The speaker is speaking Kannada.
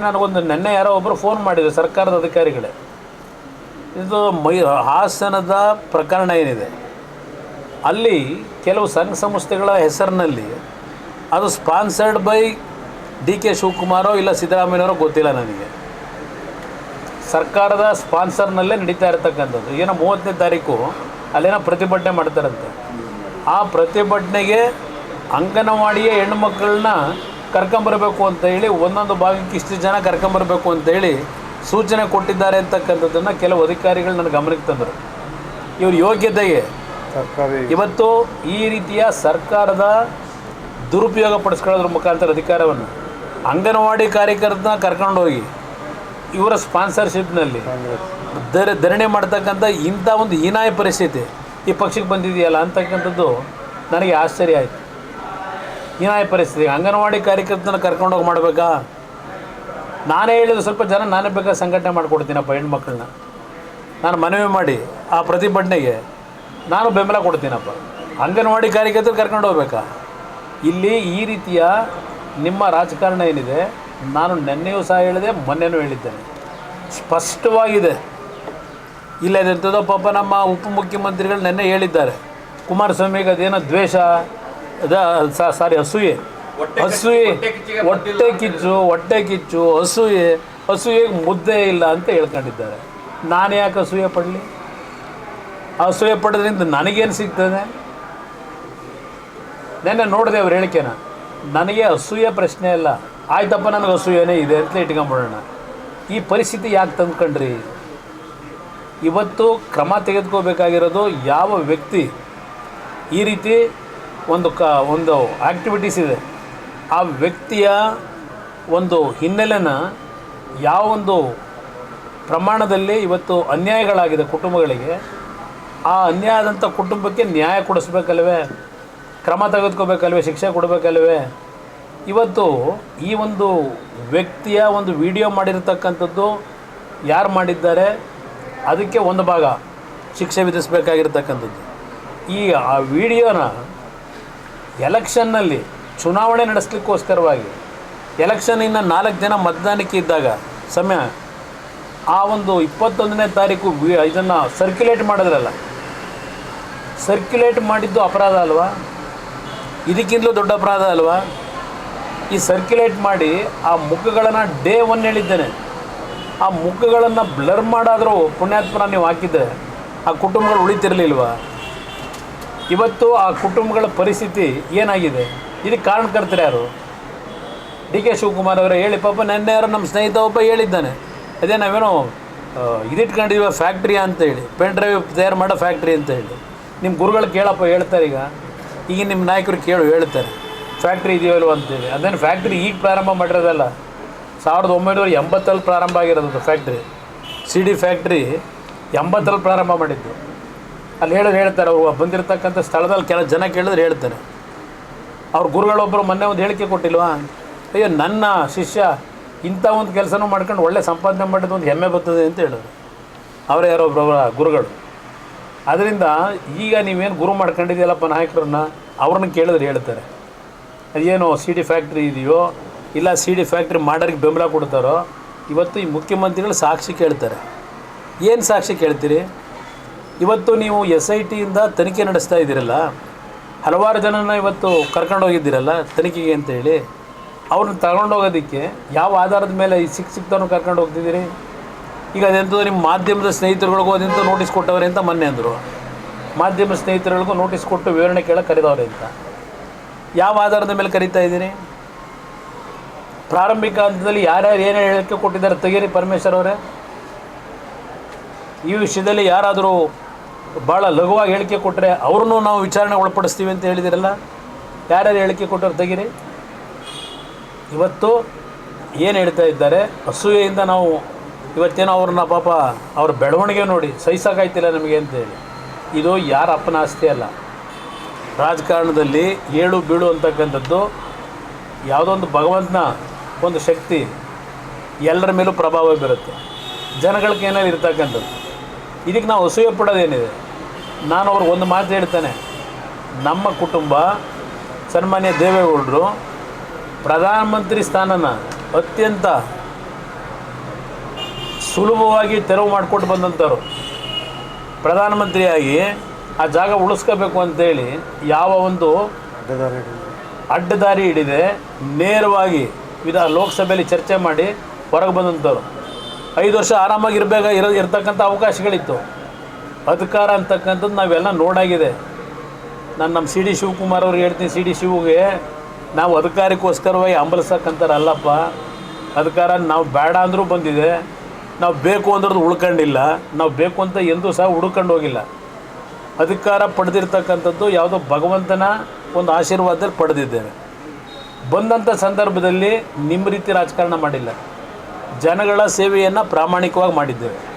ನನಗೊಂದು ನೆನ್ನೆ ಯಾರೋ ಒಬ್ಬರು ಫೋನ್ ಮಾಡಿದರು ಸರ್ಕಾರದ ಅಧಿಕಾರಿಗಳೇ. ಇದು ಮೈ ಹಾಸನದ ಪ್ರಕರಣ ಏನಿದೆ? ಅಲ್ಲಿ ಕೆಲವು ಸಂಘ ಸಂಸ್ಥೆಗಳ ಹೆಸರಿನಲ್ಲಿ ಅದು ಸ್ಪಾನ್ಸರ್ಡ್ ಬೈ ಡಿ ಕೆ ಶಿವಕುಮಾರೋ ಇಲ್ಲ ಸಿದ್ದರಾಮಯ್ಯನವರೋ ಗೊತ್ತಿಲ್ಲ ನನಗೆ. ಸರ್ಕಾರದ ಸ್ಪಾನ್ಸರ್ನಲ್ಲೇ ನಡೀತಾ ಇರತಕ್ಕಂಥದ್ದು. ಏನೋ ಮೂವತ್ತನೇ ತಾರೀಕು ಅಲ್ಲೇನೋ ಪ್ರತಿಭಟನೆ ಮಾಡ್ತಾರಂತೆ. ಆ ಪ್ರತಿಭಟನೆಗೆ ಅಂಗನವಾಡಿಯ ಹೆಣ್ಮಕ್ಳನ್ನ ಕರ್ಕೊಂಬರ್ಬೇಕು ಅಂತ ಹೇಳಿ ಒಂದೊಂದು ಭಾಗಕ್ಕೆ ಇಷ್ಟು ಜನ ಕರ್ಕೊಂಬರ್ಬೇಕು ಅಂತೇಳಿ ಸೂಚನೆ ಕೊಟ್ಟಿದ್ದಾರೆ ಅಂತಕ್ಕಂಥದ್ದನ್ನು ಕೆಲವು ಅಧಿಕಾರಿಗಳು ನನ್ನ ಗಮನಕ್ಕೆ ತಂದರು. ಇವ್ರ ಯೋಗ್ಯತೆಗೆ ಇವತ್ತು ಈ ರೀತಿಯ ಸರ್ಕಾರದ ದುರುಪಯೋಗ ಪಡಿಸ್ಕೊಳ್ಳೋದ್ರ ಮುಖಾಂತರ ಅಧಿಕಾರವನ್ನು ಅಂಗನವಾಡಿ ಕಾರ್ಯಕರ್ತನ ಕರ್ಕೊಂಡೋಗಿ ಇವರ ಸ್ಪಾನ್ಸರ್ಶಿಪ್ನಲ್ಲಿ ಧರ ಧರಣಿ ಮಾಡ್ತಕ್ಕಂಥ ಇಂಥ ಒಂದು ಹೀನಾಯ ಪರಿಸ್ಥಿತಿ ಈ ಪಕ್ಷಕ್ಕೆ ಬಂದಿದೆಯಲ್ಲ ಅಂತಕ್ಕಂಥದ್ದು ನನಗೆ ಆಶ್ಚರ್ಯ ಆಯಿತು. ಹೀನಾಯ ಪರಿಸ್ಥಿತಿ. ಅಂಗನವಾಡಿ ಕಾರ್ಯಕರ್ತನ ಕರ್ಕೊಂಡೋಗಿ ಮಾಡಬೇಕಾ? ನಾನೇ ಹೇಳಿದ್ರು ಸ್ವಲ್ಪ ಜನ ನಾನೇ ಬೇಕಾದ ಸಂಘಟನೆ ಮಾಡಿಕೊಡ್ತೀನಪ್ಪ ಹೆಣ್ಮಕ್ಳನ್ನ. ನಾನು ಮನವಿ ಮಾಡಿ ಆ ಪ್ರತಿಭಟನೆಗೆ ನಾನು ಬೆಂಬಲ ಕೊಡ್ತೀನಪ್ಪ. ಅಂಗನವಾಡಿ ಕಾರ್ಯಕರ್ತರು ಕರ್ಕೊಂಡು ಹೋಗ್ಬೇಕಾ? ಇಲ್ಲಿ ಈ ರೀತಿಯ ನಿಮ್ಮ ರಾಜಕಾರಣ ಏನಿದೆ, ನಾನು ನೆನ್ನೆಯೂ ಸಹ ಹೇಳಿದೆ, ಮೊನ್ನೆನೂ ಹೇಳಿದ್ದೇನೆ. ಸ್ಪಷ್ಟವಾಗಿದೆ. ಇಲ್ಲ ಇದೆಂಥದ್ದೋ ಪಾಪ ನಮ್ಮ ಉಪಮುಖ್ಯಮಂತ್ರಿಗಳು ನೆನ್ನೆ ಹೇಳಿದ್ದಾರೆ. ಕುಮಾರಸ್ವಾಮಿಗೆ ಅದೇನೋ ದ್ವೇಷ? ಸಾರಿ ಅಸೂಯೆ ಹಸುವೆ ಹೊಟ್ಟೆ ಕಿಚ್ಚು ಹೊಟ್ಟೆ ಕಿಚ್ಚು ಹಸುವೆ ಹಸುವೆ ಮುದ್ದೆ ಇಲ್ಲ ಅಂತ ಹೇಳ್ಕೊಂಡಿದ್ದಾರೆ. ನಾನು ಯಾಕೆ ಅಸೂಯೆ ಪಡಲಿ? ಅಸೂಯೆ ಪಡೋದ್ರಿಂದ ನನಗೇನು ಸಿಗ್ತದೆ? ನೆನ್ನೆ ನೋಡಿದೆ ಅವ್ರು ಹೇಳಿಕೆನ. ನನಗೆ ಅಸೂಯೆ ಪ್ರಶ್ನೆ ಇಲ್ಲ. ಆಯ್ತಪ್ಪ ನನಗೆ ಅಸೂಯೆನೇ ಇದೆ ಅಂತ ಇಟ್ಕೊಂಬಿಡೋಣ. ಈ ಪರಿಸ್ಥಿತಿ ಯಾಕೆ ತಂದ್ಕೊಂಡ್ರಿ? ಇವತ್ತು ಕ್ರಮ ತೆಗೆದುಕೋಬೇಕಾಗಿರೋದು ಯಾವ ವ್ಯಕ್ತಿ ಈ ರೀತಿ ಒಂದು ಕ, ಒಂದು ಆ್ಯಕ್ಟಿವಿಟೀಸ್ ಇದೆ. ಆ ವ್ಯಕ್ತಿಯ ಒಂದು ಹಿನ್ನೆಲೆನ ಯಾವ ಒಂದು ಪ್ರಮಾಣದಲ್ಲಿ ಇವತ್ತು ಅನ್ಯಾಯಗಳಾಗಿದೆ ಕುಟುಂಬಗಳಿಗೆ, ಆ ಅನ್ಯಾಯ ಆದಂಥ ಕುಟುಂಬಕ್ಕೆ ನ್ಯಾಯ ಕೊಡಿಸ್ಬೇಕಲ್ವೇ? ಕ್ರಮ ತೆಗೆದುಕೋಬೇಕಲ್ವೇ? ಶಿಕ್ಷೆ ಕೊಡಬೇಕಲ್ವೇ? ಇವತ್ತು ಈ ಒಂದು ವ್ಯಕ್ತಿಯ ಒಂದು ವಿಡಿಯೋ ಮಾಡಿರ್ತಕ್ಕಂಥದ್ದು ಯಾರು ಮಾಡಿದ್ದಾರೆ? ಅದಕ್ಕೆ ಒಂದು ಭಾಗ ಶಿಕ್ಷೆ ವಿಧಿಸಬೇಕಾಗಿರ್ತಕ್ಕಂಥದ್ದು. ಈ ಆ ವಿಡಿಯೋನ ಎಲೆಕ್ಷನ್ನಲ್ಲಿ ಚುನಾವಣೆ ನಡೆಸಲಿಕ್ಕೋಸ್ಕರವಾಗಿ ಎಲೆಕ್ಷನ್ ಇನ್ನು ನಾಲ್ಕು ದಿನ ಮತದಾನಕ್ಕೆ ಇದ್ದಾಗ ಸಮಯ, ಆ ಒಂದು ಇಪ್ಪತ್ತೊಂದನೇ ತಾರೀಕು ಇದನ್ನು ಸರ್ಕ್ಯುಲೇಟ್ ಮಾಡಿದ್ರಲ್ಲ. ಸರ್ಕ್ಯುಲೇಟ್ ಮಾಡಿದ್ದು ಅಪರಾಧ ಅಲ್ವಾ? ಇದಕ್ಕಿಂತಲೂ ದೊಡ್ಡ ಅಪರಾಧ ಅಲ್ವಾ? ಈ ಸರ್ಕ್ಯುಲೇಟ್ ಮಾಡಿ ಆ ಮುಖಗಳನ್ನು ಡೇ ಒನ್ ಹೇಳಿದ್ದೇನೆ. ಆ ಮುಖಗಳನ್ನು ಬ್ಲರ್ ಮಾಡಾದರೂ ಪುಣ್ಯಾತ್ಮನ ನೀವು ಹಾಕಿದ್ದರೆ ಆ ಕುಟುಂಬಗಳು ಉಳಿತಿರಲಿಲ್ವಾ? ಇವತ್ತು ಆ ಕುಟುಂಬಗಳ ಪರಿಸ್ಥಿತಿ ಏನಾಗಿದೆ? ಇದಕ್ಕೆ ಕಾರಣಕರ್ತರು ಯಾರು? ಡಿ ಕೆ ಶಿವಕುಮಾರ್ ಅವರೇ ಹೇಳಿ, ಪಾಪ ನೆನ್ನೆ ಯಾರು ನಮ್ಮ ಸ್ನೇಹಿತ ಒಬ್ಬ ಹೇಳಿದ್ದಾನೆ. ಅದೇ ನಾವೇನೋ ಇದಿಟ್ಕೊಂಡಿರುವ ಫ್ಯಾಕ್ಟ್ರಿ ಅಂತ ಹೇಳಿ, ಪೆನ್ ಡ್ರೈವ್ ತಯಾರು ಮಾಡೋ ಫ್ಯಾಕ್ಟ್ರಿ ಅಂತ ಹೇಳಿ. ನಿಮ್ಮ ಗುರುಗಳು ಕೇಳಪ್ಪ, ಹೇಳ್ತಾರೆ ಈಗ. ಈಗ ನಿಮ್ಮ ನಾಯಕರು ಕೇಳು, ಹೇಳ್ತಾರೆ. ಫ್ಯಾಕ್ಟ್ರಿ ಇದೆಯೋ ಇಲ್ವೋ ಅಂತೇಳಿ ಅದೇನು ಫ್ಯಾಕ್ಟ್ರಿ ಈಗ ಪ್ರಾರಂಭ ಮಾಡಿರೋದಲ್ಲ. ಸಾವಿರದ ಒಂಬೈನೂರ ಎಂಬತ್ತಲ್ಲಿ ಪ್ರಾರಂಭ ಆಗಿರೋದು ಫ್ಯಾಕ್ಟ್ರಿ. ಸಿ ಡಿ ಫ್ಯಾಕ್ಟ್ರಿ ಎಂಬತ್ತರಲ್ಲಿ ಪ್ರಾರಂಭ ಮಾಡಿದ್ದು. ಅಲ್ಲಿ ಹೇಳಿದ್ರೆ ಹೇಳ್ತಾರೆ ಅವರು ಬಂದಿರತಕ್ಕಂಥ ಸ್ಥಳದಲ್ಲಿ ಕೆಲ ಜನ ಕೇಳಿದ್ರೆ ಹೇಳ್ತಾರೆ. ಅವ್ರ ಗುರುಗಳೊಬ್ಬರು ಮೊನ್ನೆ ಒಂದು ಹೇಳಿಕೆ ಕೊಟ್ಟಿಲ್ವಾ? ಅಯ್ಯೋ, ನನ್ನ ಶಿಷ್ಯ ಇಂಥ ಒಂದು ಕೆಲಸನೂ ಮಾಡ್ಕೊಂಡು ಒಳ್ಳೆ ಸಂಪಾದನೆ ಮಾಡಿದ್ದು ಒಂದು ಹೆಮ್ಮೆ ಬರ್ತದೆ ಅಂತ ಹೇಳಿದ್ರು. ಅವರೇ ಯಾರೋ ಒಬ್ಬರವರ ಗುರುಗಳು. ಅದರಿಂದ ಈಗ ನೀವೇನು ಗುರು ಮಾಡ್ಕೊಂಡಿದ್ದೀಯಲ್ಲಪ್ಪ ನಾಯಕರನ್ನ? ಅವ್ರನ್ನ ಕೇಳಿದ್ರೆ ಹೇಳ್ತಾರೆ. ಅದೇನೋ ಸಿ ಡಿ ಫ್ಯಾಕ್ಟ್ರಿ ಇದೆಯೋ, ಇಲ್ಲ ಸಿ ಡಿ ಫ್ಯಾಕ್ಟ್ರಿ ಮಾಡೋರಿಗೆ ಬೆಂಬಲ ಕೊಡ್ತಾರೋ, ಇವತ್ತು ಈ ಮುಖ್ಯಮಂತ್ರಿಗಳು ಸಾಕ್ಷಿ ಕೇಳ್ತಾರೆ. ಏನು ಸಾಕ್ಷಿ ಕೇಳ್ತೀರಿ? ಇವತ್ತು ನೀವು ಎಸ್ ಐ ಟಿಯಿಂದ ತನಿಖೆ ನಡೆಸ್ತಾ ಇದ್ದೀರಲ್ಲ, ಹಲವಾರು ಜನನ ಇವತ್ತು ಕರ್ಕೊಂಡು ಹೋಗಿದ್ದೀರಲ್ಲ ತನಿಖೆಗೆ ಅಂತೇಳಿ ಅವ್ರನ್ನ ತಗೊಂಡೋಗೋದಕ್ಕೆ ಯಾವ ಆಧಾರದ ಮೇಲೆ ಈ ಸಿಕ್ಕ ಸಿಕ್ತವ್ರನ್ನ ಕರ್ಕೊಂಡು ಹೋಗ್ತಿದ್ದೀರಿ? ಈಗ ಅದೆಂತೂ ನಿಮ್ಮ ಮಾಧ್ಯಮದ ಸ್ನೇಹಿತರುಗಳಿಗೂ ಅದೆಂತ ನೋಟಿಸ್ ಕೊಟ್ಟವ್ರೆ ಅಂತ ಮೊನ್ನೆ ಅಂದರು. ಮಾಧ್ಯಮ ಸ್ನೇಹಿತರುಗಳಿಗೂ ನೋಟಿಸ್ ಕೊಟ್ಟು ವಿವರಣೆ ಕೇಳಕ್ಕೆ ಕರೆದವ್ರೆ ಅಂತ. ಯಾವ ಆಧಾರದ ಮೇಲೆ ಕರೀತಾ ಇದ್ದೀರಿ? ಪ್ರಾರಂಭಿಕ ಹಂತದಲ್ಲಿ ಯಾರ್ಯಾರು ಏನೇನು ಹೇಳೋಕ್ಕೆ ಕೊಟ್ಟಿದ್ದಾರೆ? ತೆಗೀರಿ ಪರಮೇಶ್ವರ್ ಅವರೇ. ಈ ವಿಷಯದಲ್ಲಿ ಯಾರಾದರೂ ಭಾಳ ಲಘುವಾಗಿ ಹೇಳಿಕೆ ಕೊಟ್ಟರೆ ಅವ್ರನ್ನೂ ನಾವು ವಿಚಾರಣೆ ಒಳಪಡಿಸ್ತೀವಿ ಅಂತ ಹೇಳಿದಿರಲ್ಲ? ಯಾರ್ಯಾರು ಹೇಳಿಕೆ ಕೊಟ್ಟರು? ತೆಗಿರಿ. ಇವತ್ತು ಏನು ಹೇಳ್ತಾ ಇದ್ದಾರೆ? ಅಸೂಯೆಯಿಂದ ನಾವು ಇವತ್ತೇನೋ ಅವ್ರನ್ನ ಪಾಪ ಅವ್ರ ಬೆಳವಣಿಗೆ ನೋಡಿ ಸಹಿಸೋಕ್ಕಾಯ್ತಿಲ್ಲ ನಮಗೆ ಅಂತೇಳಿ ಇದು ಯಾರ ಅಪ್ಪನ ಆಸ್ತಿ ಅಲ್ಲ. ರಾಜಕಾರಣದಲ್ಲಿ ಏಳು ಬೀಳು ಅಂತಕ್ಕಂಥದ್ದು ಯಾವುದೋ ಒಂದು ಭಗವಂತನ ಒಂದು ಶಕ್ತಿ ಎಲ್ಲರ ಮೇಲೂ ಪ್ರಭಾವ ಬೀರುತ್ತೆ. ಜನಗಳಿಗೆ ಏನಾದ್ರು ಇರ್ತಕ್ಕಂಥದ್ದು. ಇದಕ್ಕೆ ನಾವು ಅಸೂಯೆ ಪಡೋದೇನಿದೆ? ನಾನು ಅವ್ರಿಗೆ ಒಂದು ಮಾತು ಹೇಳ್ತೇನೆ. ನಮ್ಮ ಕುಟುಂಬ, ಸನ್ಮಾನ್ಯ ದೇವೇಗೌಡರು ಪ್ರಧಾನಮಂತ್ರಿ ಸ್ಥಾನನ ಅತ್ಯಂತ ಸುಲಭವಾಗಿ ತೆರವು ಮಾಡಿಕೊಟ್ಟು ಬಂದಂಥವ್ರು. ಪ್ರಧಾನಮಂತ್ರಿಯಾಗಿ ಆ ಜಾಗ ಉಳಿಸ್ಕೋಬೇಕು ಅಂತೇಳಿ ಯಾವ ಒಂದು ಅಡ್ಡದಾರಿ ಹಿಡಿದೆ, ನೇರವಾಗಿ ವಿಧ ಲೋಕಸಭೆಯಲ್ಲಿ ಚರ್ಚೆ ಮಾಡಿ ಹೊರಗೆ ಬಂದಂಥವ್ರು. ಐದು ವರ್ಷ ಆರಾಮಾಗಿ ಇರಬೇಕ ಇರೋ, ಇರ್ತಕ್ಕಂಥ ಅವಕಾಶಗಳಿತ್ತು. ಅಧಿಕಾರ ಅಂತಕ್ಕಂಥದ್ದು ನಾವೆಲ್ಲ ನೋಡಾಗಿದೆ. ನಾನು ನಮ್ಮ ಸಿ ಡಿ ಶಿವಕುಮಾರ್ ಅವ್ರಿಗೆ ಹೇಳ್ತೀನಿ, ಸಿ ಡಿ ಶಿವಗೆ ನಾವು ಅಧಿಕಾರಕ್ಕೋಸ್ಕರವಾಗಿ ಹಂಬಲಿಸಕ್ಕಂತಾರೆ ಅಲ್ಲಪ್ಪ ಅಧಿಕಾರ ನಾವು ಬೇಡ ಅಂದರೂ ಬಂದಿದೆ. ನಾವು ಬೇಕು ಅಂದ್ರದ್ದು ಉಳ್ಕೊಂಡಿಲ್ಲ. ನಾವು ಬೇಕು ಅಂತ ಎಂದೂ ಸಹ ಹುಡ್ಕೊಂಡು ಹೋಗಿಲ್ಲ ಅಧಿಕಾರ ಪಡೆದಿರ್ತಕ್ಕಂಥದ್ದು ಯಾವುದೋ ಭಗವಂತನ ಒಂದು ಆಶೀರ್ವಾದದಲ್ಲಿ ಪಡೆದಿದ್ದೇವೆ. ಬಂದಂಥ ಸಂದರ್ಭದಲ್ಲಿ ನಿಮ್ಮ ರೀತಿ ರಾಜಕಾರಣ ಮಾಡಿಲ್ಲ. ಜನಗಳ ಸೇವೆಯನ್ನು ಪ್ರಾಮಾಣಿಕವಾಗಿ ಮಾಡಿದ್ದೇವೆ.